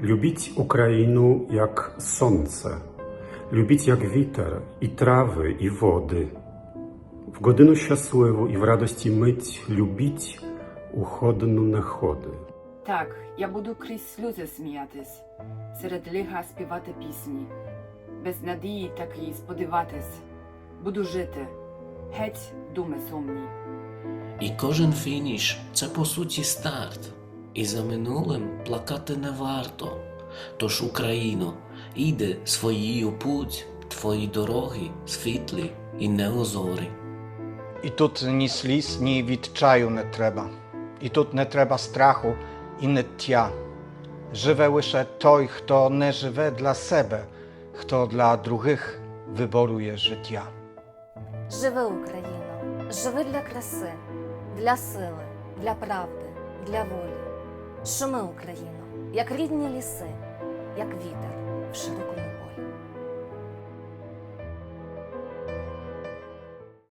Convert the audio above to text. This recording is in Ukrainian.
Lubić Ukrainu jak słońce, lubić jak witer i trawy i wody. W godину щасливу і в радості мить любіть уходну находи. Так, я буду крізь сльози сміятись, серед лиха співати пісні, без надії так і сподіватись. Буду жити, геть думи сумні. І кожен фініш це по суті старт. І за минулим плакати не варто. Тож, Україно, іди своєю путь, твої дороги світлі і неозорі. І тут ні сліз, ні відчаю не треба. І тут не треба страху і ниття. Живе лише той, хто не живе для себе, хто для других виборує життя. Живи, Україно, живи для краси, для сили, для правди, для волі. Шуми, Україну, як рідні ліси, як вітер в широкому полі.